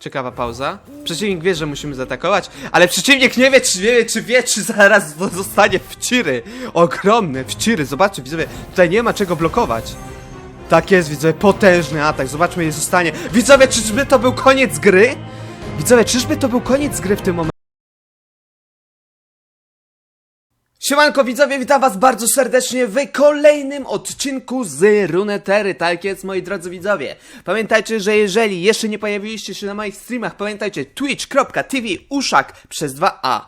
Ciekawa pauza. Przeciwnik wie, że musimy zaatakować, ale przeciwnik nie wie, czy wie, czy wie, czy zaraz zo- zostanie wciry. Ogromne wciry. Zobaczcie, widzowie, tutaj nie ma czego blokować. Tak jest, widzowie, potężny atak. Zobaczmy, je zostanie. Widzowie, czyżby to był koniec gry? Widzowie, czyżby to był koniec gry w tym momencie? Siemanko widzowie, witam was bardzo serdecznie w kolejnym odcinku z Runetery, tak jest moi drodzy widzowie. Pamiętajcie, że jeżeli jeszcze nie pojawiliście się na moich streamach, pamiętajcie twitch.tv uszak przez 2a.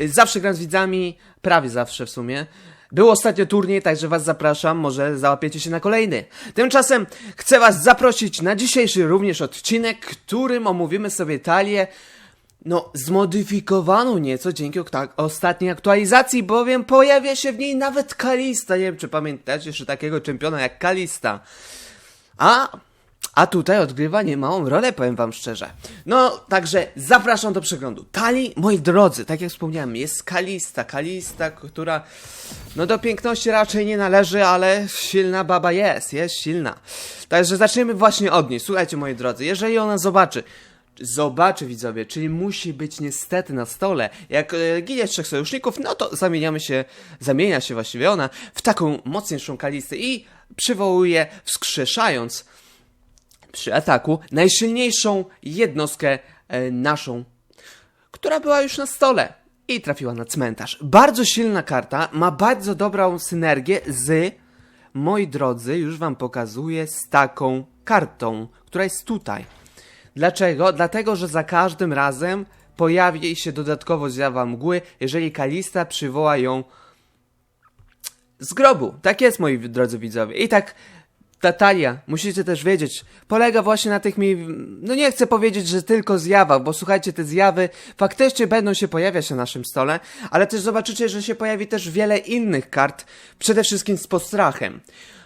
Y, Zawsze gram z widzami, prawie zawsze w sumie. Był ostatnio turniej, także was zapraszam, może załapiecie się na kolejny. Tymczasem chcę was zaprosić na dzisiejszy również odcinek, którym omówimy sobie talię no, zmodyfikowaną nieco dzięki ostatniej aktualizacji, bowiem pojawia się w niej nawet Kalista. Nie wiem, czy pamiętacie jeszcze takiego czempiona jak Kalista. A, a tutaj odgrywa niemałą rolę, powiem wam szczerze. No, także zapraszam do przeglądu. Tali, moi drodzy, tak jak wspomniałem, jest Kalista. Kalista, która, no do piękności raczej nie należy, ale silna baba jest, jest silna. Także zaczniemy właśnie od niej. Słuchajcie, moi drodzy, jeżeli ona zobaczy, zobaczy widzowie, czyli musi być niestety na stole. Jak e, ginie trzech sojuszników, no to zamieniamy się, zamienia się właściwie ona w taką mocniejszą kalistę i przywołuje, wskrzeszając przy ataku najsilniejszą jednostkę e, naszą, która była już na stole i trafiła na cmentarz. Bardzo silna karta, ma bardzo dobrą synergię z, moi drodzy, już wam pokazuję, z taką kartą, która jest tutaj. Dlaczego? Dlatego, że za każdym razem pojawi się dodatkowo zjawa mgły, jeżeli Kalista przywoła ją z grobu. Tak jest, moi drodzy widzowie. I tak ta talia, musicie też wiedzieć, polega właśnie na tych mi... No nie chcę powiedzieć, że tylko zjawach, bo słuchajcie, te zjawy faktycznie będą się pojawiać na naszym stole, ale też zobaczycie, że się pojawi też wiele innych kart, przede wszystkim z postrachem.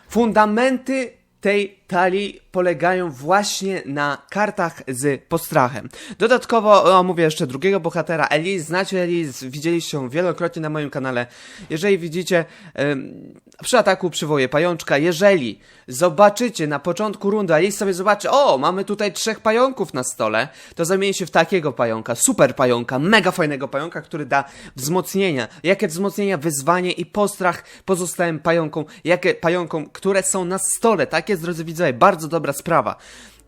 Fundamenty tej talii polegają właśnie na kartach z postrachem. Dodatkowo omówię jeszcze drugiego bohatera, Elise. Znacie Elise, widzieliście ją wielokrotnie na moim kanale. Jeżeli widzicie, przy ataku przywołuję pajączka. Jeżeli zobaczycie na początku rundy, Elise sobie zobaczy, o, mamy tutaj trzech pająków na stole, to zamieni się w takiego pająka, super pająka, mega fajnego pająka, który da wzmocnienia. Jakie wzmocnienia, wyzwanie i postrach pozostałym pająkom, jakie pająkom, które są na stole. Tak jest, drodzy widzowie, bardzo dobra sprawa.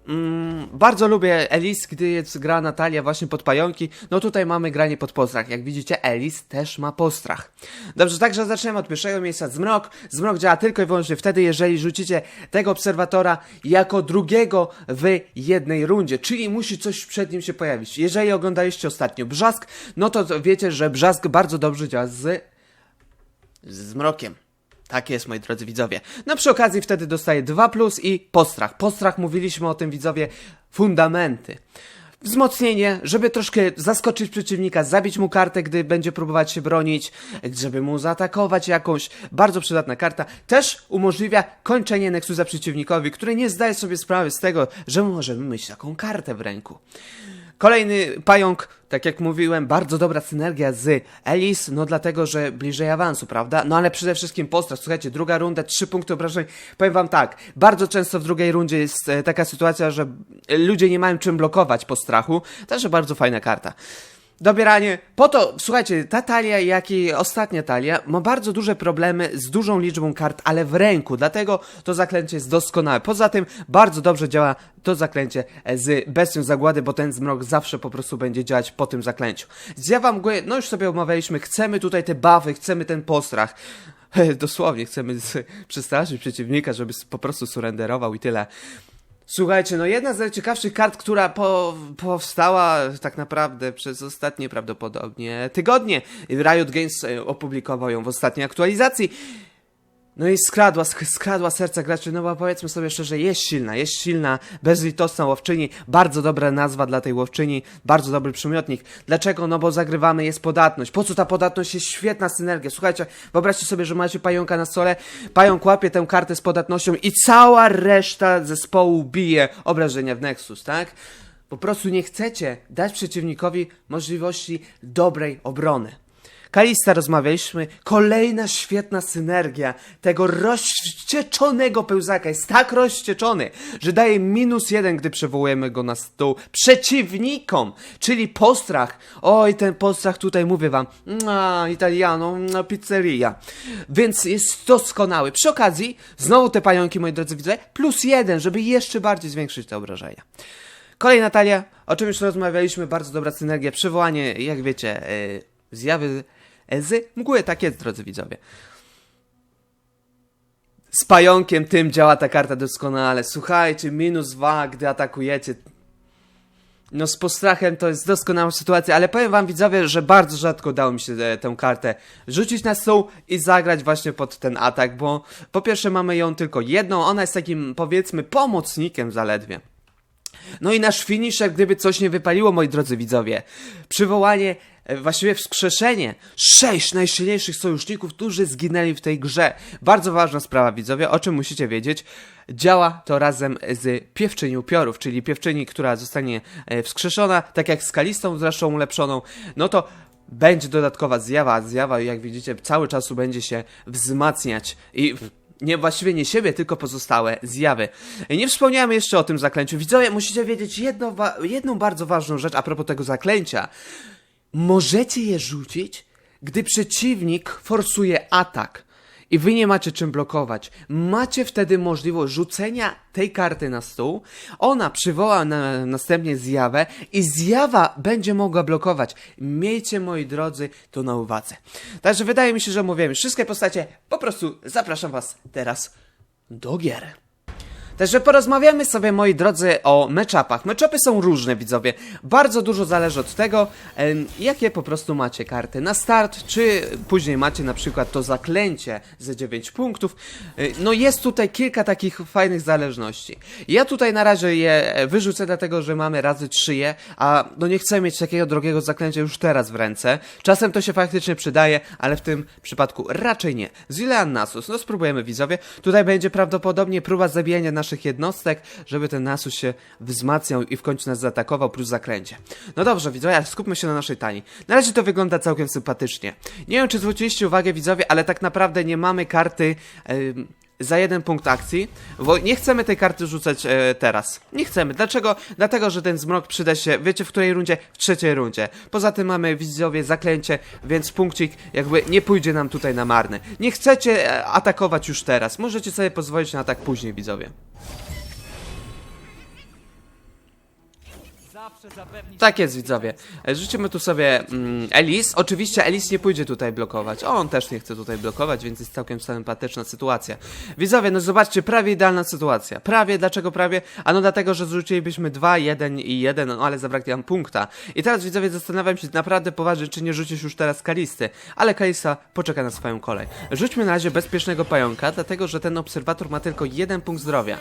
Mm, bardzo lubię Elis, gdy jest gra Natalia właśnie pod pająki. No tutaj mamy granie pod postrach. Jak widzicie, Elis też ma postrach. Dobrze, także zaczniemy od pierwszego miejsca. Zmrok. Zmrok działa tylko i wyłącznie wtedy, jeżeli rzucicie tego obserwatora jako drugiego w jednej rundzie. Czyli musi coś przed nim się pojawić. Jeżeli oglądaliście ostatnio Brzask, no to wiecie, że Brzask bardzo dobrze działa z z mrokiem. Tak jest, moi drodzy widzowie. No przy okazji wtedy dostaję 2 plus i postrach. Postrach, mówiliśmy o tym widzowie, fundamenty. Wzmocnienie, żeby troszkę zaskoczyć przeciwnika, zabić mu kartę, gdy będzie próbować się bronić, żeby mu zaatakować jakąś. Bardzo przydatna karta. Też umożliwia kończenie Nexusa przeciwnikowi, który nie zdaje sobie sprawy z tego, że możemy mieć taką kartę w ręku. Kolejny pająk, tak jak mówiłem, bardzo dobra synergia z Elis, no dlatego, że bliżej awansu, prawda? No ale przede wszystkim postrach. Słuchajcie, druga runda, trzy punkty obrażeń. Powiem wam tak, bardzo często w drugiej rundzie jest e, taka sytuacja, że ludzie nie mają czym blokować postrachu. Także bardzo fajna karta. Dobieranie. Po to, słuchajcie, ta talia, jak i ostatnia talia, ma bardzo duże problemy z dużą liczbą kart, ale w ręku, dlatego to zaklęcie jest doskonałe. Poza tym, bardzo dobrze działa to zaklęcie e, z bestią zagłady, bo ten zmrok zawsze po prostu będzie działać po tym zaklęciu. Zjawa mgły, no już sobie omawialiśmy, chcemy tutaj te buffy, chcemy ten postrach. Dosłownie, chcemy przestraszyć przeciwnika, żeby po prostu surrenderował i tyle. Słuchajcie, no jedna z najciekawszych kart, która po, powstała tak naprawdę przez ostatnie prawdopodobnie tygodnie. Riot Games e, opublikował ją w ostatniej aktualizacji. No i skradła, sk- skradła serca graczy, no bo powiedzmy sobie szczerze, jest silna, jest silna, bezlitosna łowczyni, bardzo dobra nazwa dla tej łowczyni, bardzo dobry przymiotnik. Dlaczego? No bo zagrywamy, jest podatność. Po co ta podatność? Jest świetna synergia. Słuchajcie, wyobraźcie sobie, że macie pająka na stole, pająk łapie tę kartę z podatnością i cała reszta zespołu bije obrażenia w Nexus, tak? Po prostu nie chcecie dać przeciwnikowi możliwości dobrej obrony. Kalista rozmawialiśmy. Kolejna świetna synergia tego rozścieczonego pełzaka. Jest tak rozścieczony, że daje minus jeden, gdy przywołujemy go na stół przeciwnikom, czyli postrach. Oj, ten postrach tutaj mówię wam. A, Italiano, pizzeria. Więc jest doskonały. Przy okazji, znowu te pająki, moi drodzy widzowie, plus jeden, żeby jeszcze bardziej zwiększyć te obrażenia. Kolej Natalia, o czym już rozmawialiśmy, bardzo dobra synergia, przywołanie, jak wiecie, e, zjawy z mgły, tak jest, drodzy widzowie. Z pająkiem tym działa ta karta doskonale. Słuchajcie, minus dwa, gdy atakujecie. No z postrachem to jest doskonała sytuacja, ale powiem wam widzowie, że bardzo rzadko udało mi się e, tę kartę rzucić na stół i zagrać właśnie pod ten atak, bo po pierwsze mamy ją tylko jedną, ona jest takim powiedzmy pomocnikiem zaledwie. No i nasz finisher, gdyby coś nie wypaliło, moi drodzy widzowie. Przywołanie, właściwie wskrzeszenie sześć najsilniejszych sojuszników, którzy zginęli w tej grze. Bardzo ważna sprawa, widzowie, o czym musicie wiedzieć. Działa to razem z piewczynią piorów, czyli piewczyni, która zostanie e, wskrzeszona, tak jak z kalistą zresztą ulepszoną. No to będzie dodatkowa zjawa, zjawa, jak widzicie, cały czas będzie się wzmacniać i nie właściwie nie siebie, tylko pozostałe zjawy. Nie wspomniałem jeszcze o tym zaklęciu. Widzowie, musicie wiedzieć jedno, jedną bardzo ważną rzecz a propos tego zaklęcia. Możecie je rzucić, gdy przeciwnik forsuje atak i wy nie macie czym blokować. Macie wtedy możliwość rzucenia tej karty na stół. Ona przywoła na, następnie zjawę i zjawa będzie mogła blokować. Miejcie, moi drodzy, to na uwadze. Także wydaje mi się, że mówiłem wszystkie postacie. Po prostu zapraszam was teraz do gier. Także porozmawiamy sobie, moi drodzy, o matchupach. Matchupy są różne, widzowie. Bardzo dużo zależy od tego, jakie po prostu macie karty na start, czy później macie na przykład to zaklęcie ze 9 punktów. Y, No jest tutaj kilka takich fajnych zależności. Ja tutaj na razie je wyrzucę, dlatego że mamy razy 3 je, a no nie chcę mieć takiego drogiego zaklęcia już teraz w ręce. Czasem to się faktycznie przydaje, ale w tym przypadku raczej nie. Zilean Nasus, no spróbujemy widzowie. Tutaj będzie prawdopodobnie próba zabijania naszych jednostek, żeby ten Nasus się wzmacniał i w końcu nas zaatakował, plus zakręcie. No dobrze, widzowie, skupmy się na naszej tani. Na razie to wygląda całkiem sympatycznie. Nie wiem, czy zwróciliście uwagę, widzowie, ale tak naprawdę nie mamy karty... em, za jeden punkt akcji, bo nie chcemy tej karty rzucać e, teraz. Nie chcemy. Dlaczego? Dlatego, że ten zmrok przyda się, wiecie w której rundzie? W trzeciej rundzie. Poza tym mamy widzowie zaklęcie, więc punkcik jakby nie pójdzie nam tutaj na marny. Nie chcecie e, atakować już teraz. Możecie sobie pozwolić na atak później, widzowie. Tak jest, widzowie. E, Życzymy tu sobie mm, Elis. Oczywiście Elis nie pójdzie tutaj blokować. On też nie chce tutaj blokować, więc jest całkiem sympatyczna sytuacja. Widzowie, no zobaczcie, prawie idealna sytuacja. Prawie, dlaczego prawie? Ano dlatego, że zrzucilibyśmy 2, 1 i 1, no ale zabraknie nam punkta. I teraz, widzowie, zastanawiam się naprawdę poważnie, czy nie rzucisz już teraz Kalisty. Ale Kalista poczeka na swoją kolej. Rzućmy na razie bezpiecznego pająka, dlatego, że ten obserwator ma tylko jeden punkt zdrowia.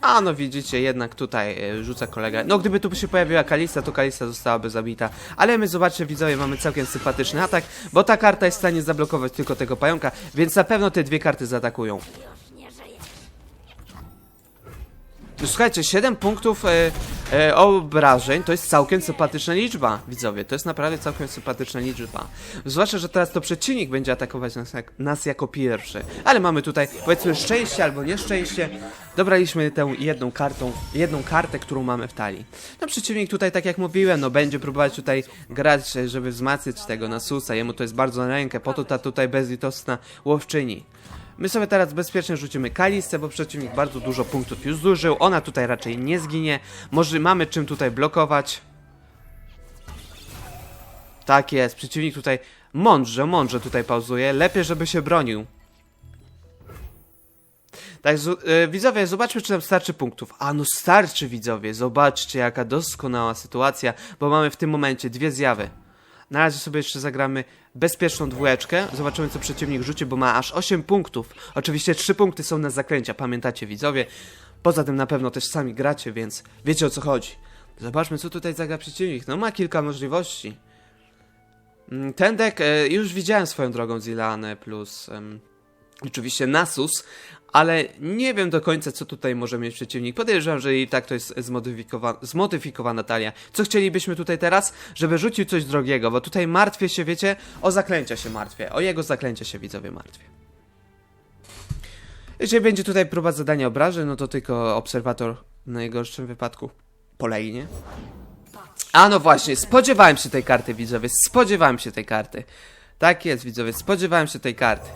A no widzicie, jednak tutaj e, rzuca kolega. No gdyby tu się pojawiła Kalista, to Kalista zostałaby zabita. Ale my zobaczcie widzowie, mamy całkiem sympatyczny atak, bo ta karta jest w stanie zablokować tylko tego pająka, więc na pewno te dwie karty zaatakują. No, Słuchajcie, 7 punktów e, e, obrażeń to jest całkiem sympatyczna liczba, widzowie. To jest naprawdę całkiem sympatyczna liczba. Zwłaszcza, że teraz to przeciwnik będzie atakować nas, nas jako pierwszy. Ale mamy tutaj, powiedzmy, szczęście albo nieszczęście. Dobraliśmy tę jedną kartą, jedną kartę, którą mamy w talii. No przeciwnik tutaj, tak jak mówiłem, no będzie próbować tutaj grać, żeby wzmacniać tego Nasusa. Jemu to jest bardzo na rękę, po to ta tutaj bezlitosna łowczyni. My sobie teraz bezpiecznie rzucimy Kalistę, bo przeciwnik bardzo dużo punktów już zużył. Ona tutaj raczej nie zginie. Może mamy czym tutaj blokować. Tak jest, przeciwnik tutaj mądrze, mądrze tutaj pauzuje. Lepiej, żeby się bronił. Tak, y, widzowie, zobaczmy, czy nam starczy punktów. A no starczy, widzowie, zobaczcie, jaka doskonała sytuacja, bo mamy w tym momencie dwie zjawy. Na razie sobie jeszcze zagramy bezpieczną dwójeczkę. Zobaczymy, co przeciwnik rzuci, bo ma aż 8 punktów. Oczywiście 3 punkty są na zakręcia, pamiętacie, widzowie. Poza tym na pewno też sami gracie, więc wiecie o co chodzi. Zobaczmy, co tutaj zagra przeciwnik. No, ma kilka możliwości. Mm, Ten deck e, już widziałem swoją drogą z Ilanę plus Oczywiście Nasus, ale nie wiem do końca, co tutaj może mieć przeciwnik. Podejrzewam, że i tak to jest zmodyfikowa zmodyfikowana talia. Co chcielibyśmy tutaj teraz? Żeby rzucił coś drogiego, bo tutaj martwię się, wiecie, o zaklęcia się martwię. O jego zaklęcia się widzowie martwię. Jeżeli będzie tutaj próba zadania obrażeń, no to tylko obserwator w najgorszym wypadku polei, nie? A no właśnie, spodziewałem się tej karty, widzowie, spodziewałem się tej karty. Tak jest, widzowie, spodziewałem się tej karty.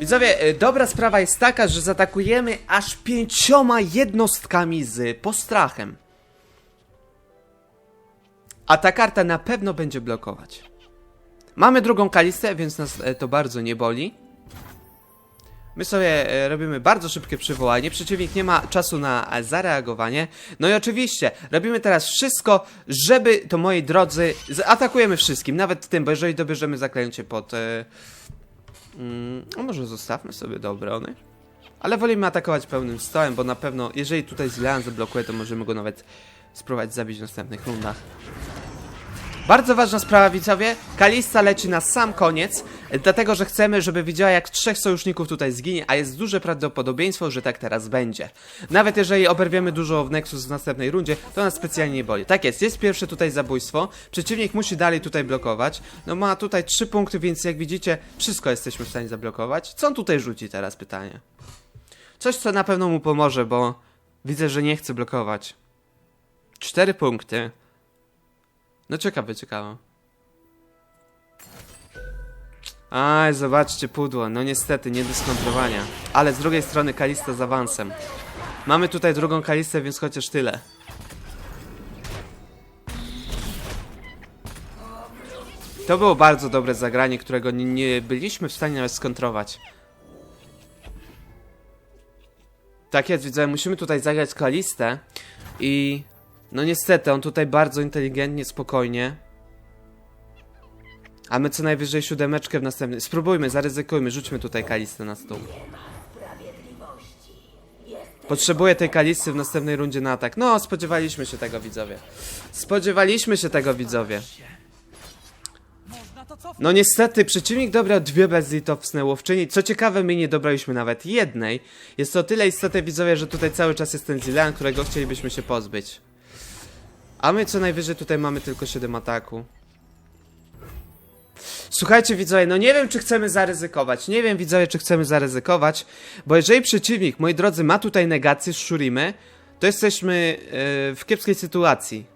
Widzowie, y, dobra sprawa jest taka, że zaatakujemy aż pięcioma jednostkami z postrachem. A ta karta na pewno będzie blokować. Mamy drugą kalistę, więc nas e, to bardzo nie boli. My sobie e, robimy bardzo szybkie przywołanie, przeciwnik nie ma czasu na e, zareagowanie. No i oczywiście, robimy teraz wszystko, żeby, to moi drodzy, zaatakujemy wszystkim, nawet tym, bo jeżeli dobierzemy zaklęcie pod... Mm, a może zostawmy sobie do obrony? Ale wolimy atakować pełnym stołem, bo na pewno, jeżeli tutaj Zilean zablokuje, to możemy go nawet spróbować zabić w następnych rundach. Bardzo ważna sprawa, widzowie. Kalista leci na sam koniec, dlatego że chcemy, żeby widziała, jak trzech sojuszników tutaj zginie, a jest duże prawdopodobieństwo, że tak teraz będzie. Nawet jeżeli oberwiemy dużo w Nexus w następnej rundzie, to nas specjalnie nie boli. Tak jest, jest pierwsze tutaj zabójstwo. Przeciwnik musi dalej tutaj blokować. No ma tutaj trzy punkty, więc jak widzicie, wszystko jesteśmy w stanie zablokować. Co on tutaj rzuci teraz, pytanie? Coś, co na pewno mu pomoże, bo widzę, że nie chce blokować. Cztery punkty. No ciekawe, ciekawe. Aj, zobaczcie pudło. No niestety, nie do skontrowania. Ale z drugiej strony Kalista z awansem. Mamy tutaj drugą Kalistę, więc chociaż tyle. To było bardzo dobre zagranie, którego nie, byliśmy w stanie nawet skontrować. Tak jest, widzę, musimy tutaj zagrać Kalistę i... No niestety, on tutaj bardzo inteligentnie, spokojnie. A my co najwyżej siódemeczkę w następnym... Spróbujmy, zaryzykujmy, rzućmy tutaj Kalistę na stół. Potrzebuję tej Kalisty w następnej rundzie na atak. No, spodziewaliśmy się tego, widzowie. Spodziewaliśmy się tego, widzowie. No niestety, przeciwnik dobrał dwie bezlitowne łowczyni. Co ciekawe, my nie dobraliśmy nawet jednej. Jest to tyle istotne, widzowie, że tutaj cały czas jest ten Zilean, którego chcielibyśmy się pozbyć. A my co najwyżej tutaj mamy tylko 7 ataku. Słuchajcie widzowie, no nie wiem czy chcemy zaryzykować, nie wiem widzowie czy chcemy zaryzykować, bo jeżeli przeciwnik, moi drodzy, ma tutaj negację z Shurimy, to jesteśmy yy, w kiepskiej sytuacji.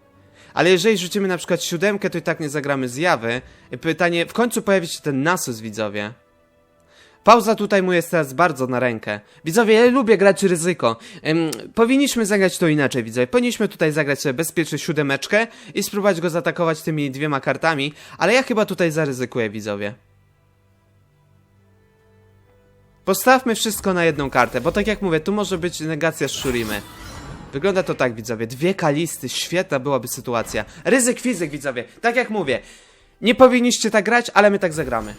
Ale jeżeli rzucimy na przykład siódemkę, to i tak nie zagramy zjawy. Pytanie, w końcu pojawi się ten Nasus, widzowie. Pauza tutaj mu jest teraz bardzo na rękę. Widzowie, ja lubię grać ryzyko. Ym, powinniśmy zagrać to inaczej, widzowie. Powinniśmy tutaj zagrać sobie bezpiecznie siódemeczkę i spróbować go zaatakować tymi dwiema kartami, ale ja chyba tutaj zaryzykuję, widzowie. Postawmy wszystko na jedną kartę, bo tak jak mówię, tu może być negacja z Shurimy. Wygląda to tak, widzowie. Dwie kalisty, świetna byłaby sytuacja. Ryzyk fizyk, widzowie. Tak jak mówię. Nie powinniście tak grać, ale my tak zagramy.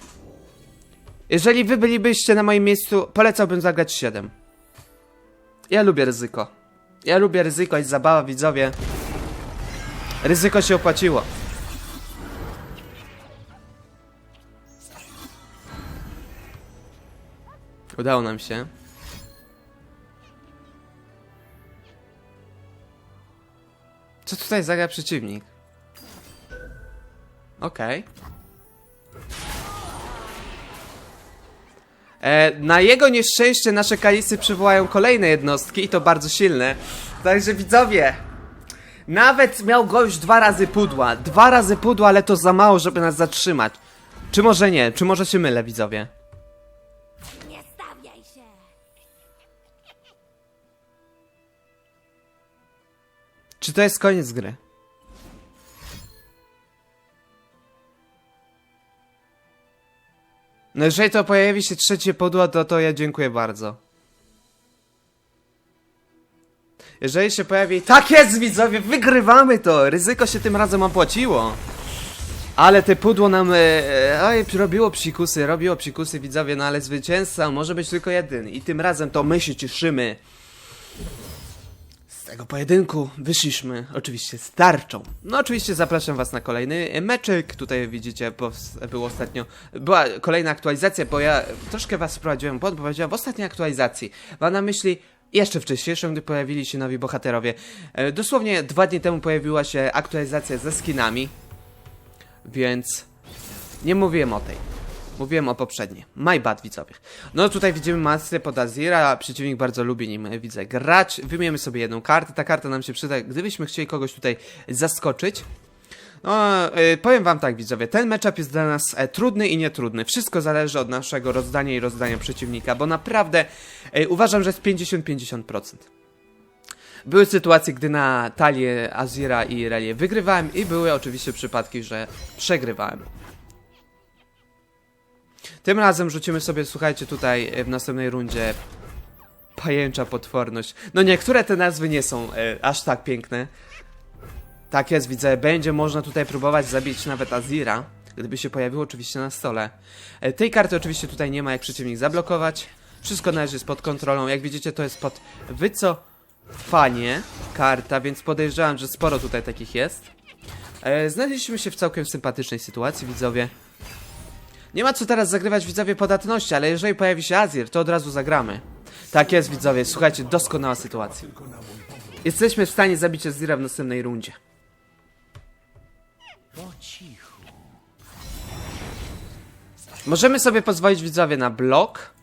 Jeżeli wy bylibyście na moim miejscu, polecałbym zagrać 7. Ja lubię ryzyko. Ja lubię ryzyko, jest zabawa, widzowie. Ryzyko się opłaciło. Udało nam się. Co tutaj zagra przeciwnik? Okej. E, na jego nieszczęście nasze kalisy przywołają kolejne jednostki i to bardzo silne. Także widzowie, nawet miał gość dwa razy pudła. Dwa razy pudła, ale to za mało, żeby nas zatrzymać. Czy może nie? Czy może się mylę, widzowie? Nie stawiaj się! Czy to jest koniec gry? No jeżeli to pojawi się trzecie pudło, to to ja dziękuję bardzo. Jeżeli się pojawi... Tak jest, widzowie, wygrywamy to! Ryzyko się tym razem opłaciło. Ale te pudło nam... E, e, robiło psikusy, robiło psikusy, widzowie, no ale zwycięzca może być tylko jeden. I tym razem to my się cieszymy. Tego pojedynku wyszliśmy oczywiście z tarczą. No oczywiście zapraszam was na kolejny meczek. Tutaj widzicie, pows- był ostatnio, była kolejna aktualizacja, bo ja troszkę was wprowadziłem w błąd, bo powiedziałem w ostatniej aktualizacji. Mam na myśli jeszcze wcześniejszą, gdy pojawili się nowi bohaterowie. E, Dosłownie dwa dni temu pojawiła się aktualizacja ze skinami, więc nie mówiłem o tej. Mówiłem o poprzedniej. My bad, widzowie. No tutaj widzimy masę pod Azira, przeciwnik bardzo lubi nim, e, widzę, grać. Wymieniamy sobie jedną kartę, ta karta nam się przyda, gdybyśmy chcieli kogoś tutaj zaskoczyć. No, e, powiem wam tak, widzowie, ten matchup jest dla nas e, trudny i nietrudny. Wszystko zależy od naszego rozdania i rozdania przeciwnika, bo naprawdę uważam, że jest 50-50%. Były sytuacje, gdy na talię Azira i Relię wygrywałem i były oczywiście przypadki, że przegrywałem. Tym razem rzucimy sobie, słuchajcie, tutaj e, w następnej rundzie pajęcza potworność. No niektóre te nazwy nie są e, aż tak piękne. Tak jest, widzę, będzie można tutaj próbować zabić nawet Azira, gdyby się pojawiło oczywiście na stole. E, tej karty oczywiście tutaj nie ma jak przeciwnik zablokować. Wszystko na razie jest pod kontrolą. Jak widzicie, to jest pod wycofanie karta, więc podejrzewam, że sporo tutaj takich jest. E, znaleźliśmy się w całkiem sympatycznej sytuacji, widzowie. Nie ma co teraz zagrywać widzowie podatności, ale jeżeli pojawi się Azir, to od razu zagramy. Tak jest widzowie, słuchajcie, doskonała sytuacja. Jesteśmy w stanie zabić Azira w następnej rundzie. Możemy sobie pozwolić widzowie na blok.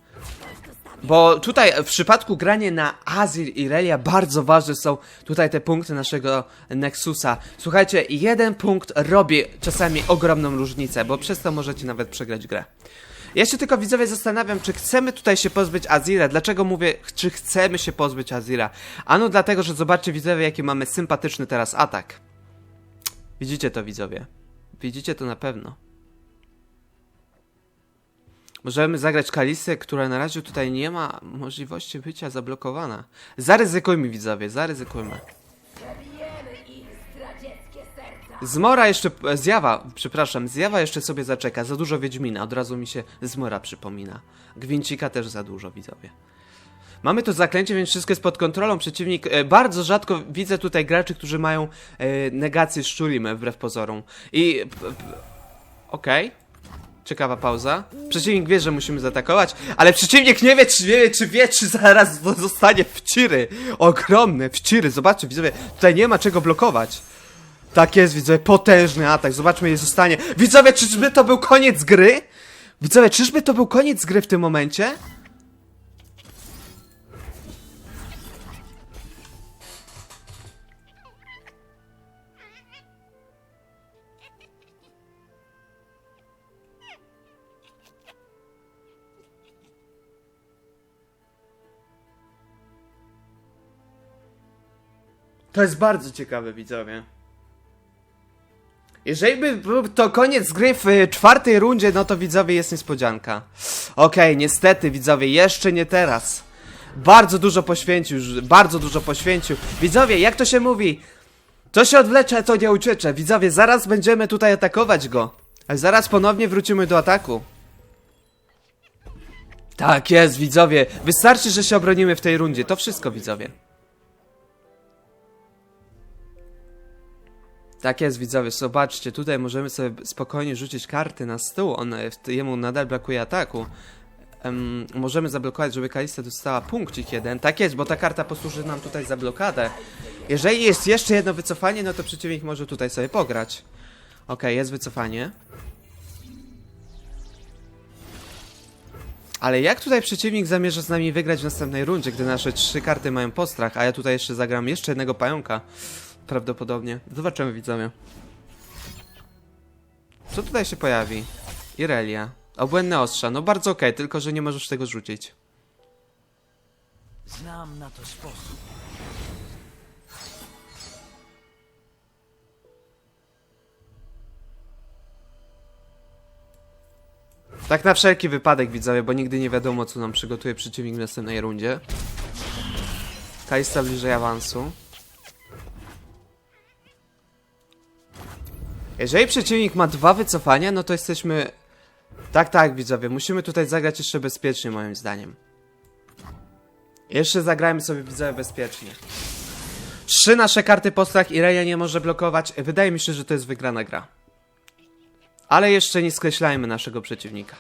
Bo tutaj w przypadku grania na Azir i Relia bardzo ważne są tutaj te punkty naszego Nexusa. Słuchajcie, jeden punkt robi czasami ogromną różnicę, bo przez to możecie nawet przegrać grę. Ja się tylko widzowie zastanawiam, czy chcemy tutaj się pozbyć Azira. Dlaczego mówię, czy chcemy się pozbyć Azira? Ano dlatego, że zobaczcie widzowie, jaki mamy sympatyczny teraz atak. Widzicie to widzowie? Widzicie to na pewno. Możemy zagrać Kalisę, która na razie tutaj nie ma możliwości bycia zablokowana. Zaryzykujmy widzowie, zaryzykujmy. Zmora jeszcze, e, zjawa, przepraszam, zjawa jeszcze sobie zaczeka, za dużo Wiedźmina, od razu mi się Zmora przypomina. Gwincika też za dużo, widzowie. Mamy to zaklęcie, więc wszystko jest pod kontrolą. Przeciwnik, e, bardzo rzadko widzę tutaj graczy, którzy mają e, negację szczulim wbrew pozorom. I... Okej. Ciekawa pauza. Przeciwnik wie, że musimy zaatakować, ale przeciwnik nie wie, czy wie, czy wie, czy zaraz zo- zostanie wciry. Ogromne wciry. Zobaczcie, widzowie, tutaj nie ma czego blokować. Tak jest, widzowie, potężny atak. Zobaczmy, je zostanie. Widzowie, czyżby to był koniec gry? Widzowie, czyżby to był koniec gry w tym momencie? To jest bardzo ciekawe, widzowie. Jeżeli by był to koniec gry w y, czwartej rundzie, no to widzowie jest niespodzianka. Okej, niestety widzowie, jeszcze nie teraz. Bardzo dużo poświęcił, już bardzo dużo poświęcił. Widzowie, jak to się mówi? To się odwlecze, to nie uciecze. Widzowie, zaraz będziemy tutaj atakować go. Zaraz ponownie wrócimy do ataku. Tak jest, widzowie. Wystarczy, że się obronimy w tej rundzie. To wszystko, widzowie. Tak jest, widzowie, zobaczcie, tutaj możemy sobie spokojnie rzucić karty na stół, on, jemu nadal brakuje ataku. Em, możemy zablokować, żeby Kalista dostała punkcik jeden. Tak jest, bo ta karta posłuży nam tutaj za blokadę. Jeżeli jest jeszcze jedno wycofanie, no to przeciwnik może tutaj sobie pograć. Okej, jest wycofanie. Ale jak tutaj przeciwnik zamierza z nami wygrać w następnej rundzie, gdy nasze trzy karty mają postrach, a ja tutaj jeszcze zagram jeszcze jednego pająka? Prawdopodobnie. Zobaczymy, widzowie. Co tutaj się pojawi? Irelia. Obłędne ostrza. No bardzo okej, tylko że nie możesz tego rzucić. Znam na to sposób. Tak na wszelki wypadek, widzowie, bo nigdy nie wiadomo, co nam przygotuje przeciwnik w następnej rundzie. Kalista bliżej awansu. Jeżeli przeciwnik ma dwa wycofania, no to jesteśmy... Tak, tak, widzowie, musimy tutaj zagrać jeszcze bezpiecznie, moim zdaniem. Jeszcze zagrajmy sobie, widzowie, bezpiecznie. Trzy nasze karty po strach Irelia nie może blokować. Wydaje mi się, że to jest wygrana gra. Ale jeszcze nie skreślajmy naszego przeciwnika.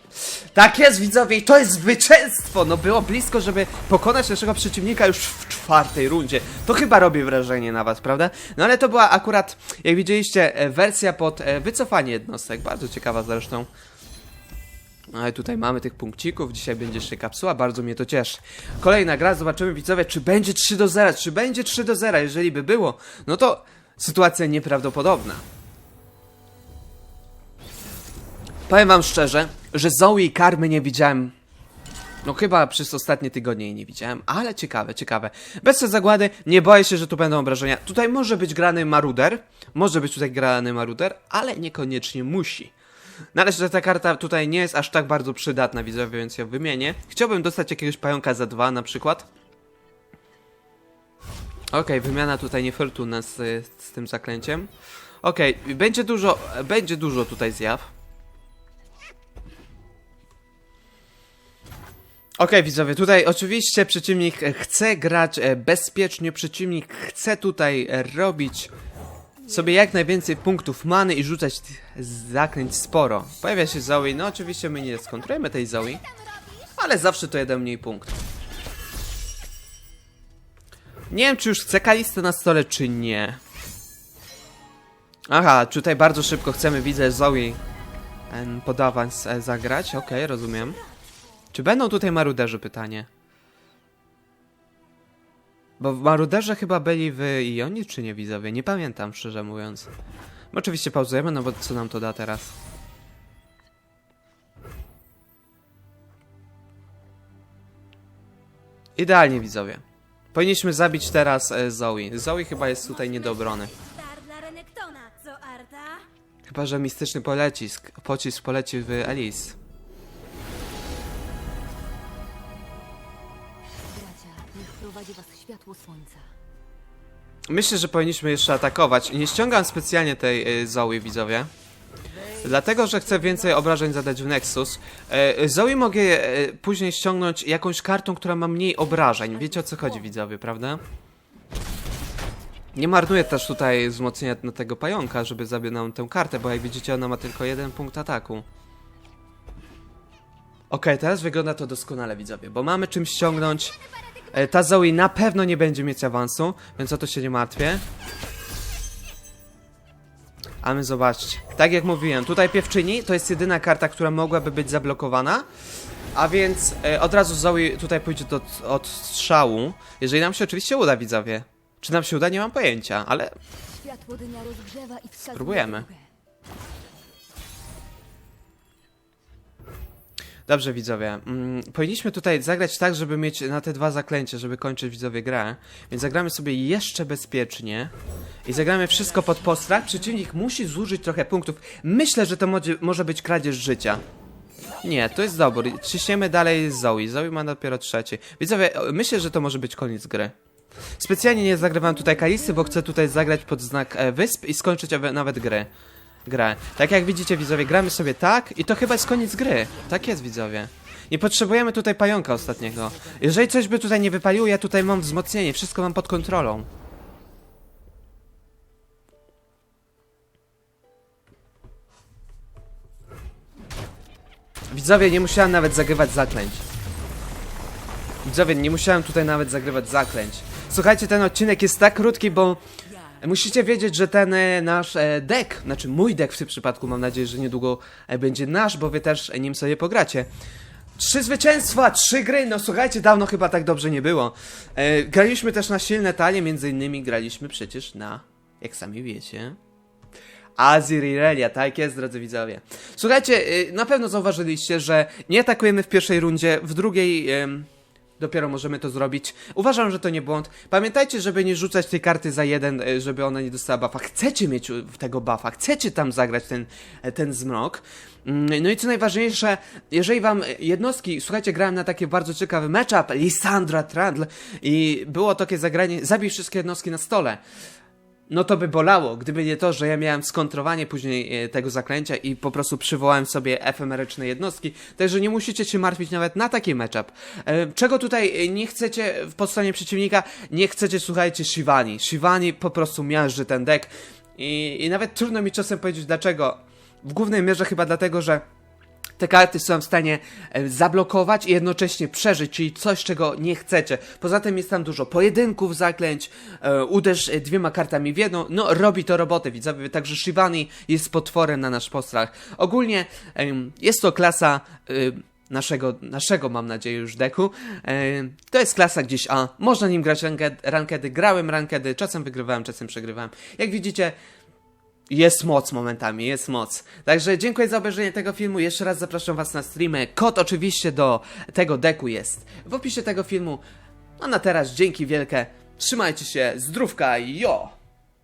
Tak jest, widzowie, i to jest zwycięstwo! No było blisko, żeby pokonać naszego przeciwnika już w czwartej rundzie. To chyba robi wrażenie na was, prawda? No ale to była akurat, jak widzieliście, e, wersja pod e, wycofanie jednostek. Bardzo ciekawa zresztą. No ale tutaj mamy tych punkcików, dzisiaj będzie jeszcze kapsuła, bardzo mnie to cieszy. Kolejna gra, zobaczymy widzowie, czy będzie 3 do 0, czy będzie 3 do 0, jeżeli by było, no to sytuacja nieprawdopodobna. Powiem wam szczerze, że Zoe i Karmy nie widziałem. No chyba przez ostatnie tygodnie jej nie widziałem, ale ciekawe, ciekawe. Bez zagłady, nie boję się, że tu będą obrażenia. Tutaj może być grany Maruder, może być tutaj grany Maruder, ale niekoniecznie musi. No ale że ta karta tutaj nie jest aż tak bardzo przydatna widzowie, więc ją wymienię. Chciałbym dostać jakiegoś pająka za dwa na przykład. Okej, wymiana tutaj niefortunna z, z tym zaklęciem. Okej, będzie dużo, będzie dużo tutaj zjaw. Okej, widzowie, tutaj oczywiście przeciwnik chce grać e, bezpiecznie, przeciwnik chce tutaj e, robić sobie jak najwięcej punktów many i rzucać tych zaklęć sporo. Pojawia się Zoe, no oczywiście my nie skontrujemy tej Zoe, ale zawsze to jeden mniej punkt. Nie wiem, czy już chce Kalistę na stole, czy nie. Aha, tutaj bardzo szybko chcemy, widzę, Zoe podawać e, zagrać, okej, rozumiem. Czy będą tutaj maruderzy, pytanie? Bo maruderze chyba byli w Ionii, czy nie widzowie? Nie pamiętam, szczerze mówiąc. Oczywiście pauzujemy, no bo co nam to da teraz? Idealnie, widzowie. Powinniśmy zabić teraz e, Zoe. Zoe chyba jest tutaj nie do obrony. Chyba, że mistyczny polecisk, pocisk poleci w Alice. Słońca. Myślę, że powinniśmy jeszcze atakować. Nie ściągam specjalnie tej y, Zoe, widzowie. Dlatego, że chcę więcej obrażeń zadać w Nexus. E, Zoe mogę e, później ściągnąć jakąś kartą, która ma mniej obrażeń. Wiecie o co chodzi, widzowie, prawda? Nie marnuję też tutaj wzmocnienia na tego pająka, żeby zabił nam tę kartę, bo jak widzicie, ona ma tylko jeden punkt ataku. Okej, teraz wygląda to doskonale, widzowie, bo mamy czym ściągnąć. E, Ta Zoe na pewno nie będzie mieć awansu, więc o to się nie martwię. A my zobaczcie. Tak jak mówiłem, tutaj piewczyni to jest jedyna karta, która mogłaby być zablokowana. A więc e, od razu Zoe tutaj pójdzie do, od strzału. Jeżeli nam się oczywiście uda, widzowie. Czy nam się uda, nie mam pojęcia, ale Spróbujemy. Dobrze, widzowie. Mm, powinniśmy tutaj zagrać tak, żeby mieć na te dwa zaklęcia, żeby kończyć widzowie grę. Więc zagramy sobie jeszcze bezpiecznie. I zagramy wszystko pod postrach. Przeciwnik musi zużyć trochę punktów. Myślę, że to może, może być kradzież życia. Nie, to jest dobór. Ciśniemy dalej z Zoe. Zoe ma dopiero trzeci. Widzowie, myślę, że to może być koniec gry. Specjalnie nie zagrywam tutaj Kalisy, bo chcę tutaj zagrać pod znak e, wysp i skończyć awe- nawet grę. Grę. Tak jak widzicie, widzowie, gramy sobie tak i to chyba jest koniec gry. Tak jest, widzowie. Nie potrzebujemy tutaj pająka ostatniego. Jeżeli coś by tutaj nie wypaliło, ja tutaj mam wzmocnienie, wszystko mam pod kontrolą. Widzowie, nie musiałem nawet zagrywać zaklęć. Widzowie, nie musiałem tutaj nawet zagrywać zaklęć. Słuchajcie, ten odcinek jest tak krótki, bo musicie wiedzieć, że ten e, nasz e, deck, znaczy mój deck w tym przypadku, mam nadzieję, że niedługo e, będzie nasz, bo wy też nim sobie pogracie. Trzy zwycięstwa, trzy gry, no słuchajcie, dawno chyba tak dobrze nie było. E, graliśmy też na silne talie, między innymi graliśmy przecież na, jak sami wiecie, Azir i Relia, tak jest, drodzy widzowie. Słuchajcie, na pewno zauważyliście, że nie atakujemy w pierwszej rundzie, w drugiej dopiero możemy to zrobić. Uważam, że to nie błąd. Pamiętajcie, żeby nie rzucać tej karty za jeden, y, żeby ona nie dostała buffa. Chcecie mieć u- tego buffa, chcecie tam zagrać ten, e, ten zmrok. Mm, No i co najważniejsze, jeżeli wam jednostki, słuchajcie, grałem na taki bardzo ciekawy matchup, Lisandra Trandl i było takie zagranie, zabij wszystkie jednostki na stole. No to by bolało, gdyby nie to, że ja miałem skontrowanie później e, tego zaklęcia i po prostu przywołałem sobie efemeryczne jednostki, także nie musicie się martwić nawet na taki matchup. E, Czego tutaj e, nie chcecie po stronie przeciwnika? Nie chcecie, słuchajcie, Shivani. Shivani po prostu miażdży ten deck i, i nawet trudno mi czasem powiedzieć dlaczego. W głównej mierze chyba dlatego, że te karty są w stanie e, zablokować i jednocześnie przeżyć, czyli coś, czego nie chcecie. Poza tym jest tam dużo pojedynków, zaklęć, e, uderz e, dwiema kartami w jedną, no robi to robotę, widzowie, także Shivani jest potworem na nasz postrach. Ogólnie jest to klasa... Naszego, naszego, mam nadzieję, już deku. To jest klasa gdzieś A. Można nim grać ranked, rankedy. Grałem rankedy, czasem wygrywałem, czasem przegrywałem. Jak widzicie, jest moc momentami, jest moc. Także dziękuję za obejrzenie tego filmu. Jeszcze raz zapraszam Was na streamy. Kod oczywiście do tego deku jest w opisie tego filmu. A na teraz dzięki wielkie. Trzymajcie się, zdrówka, jo!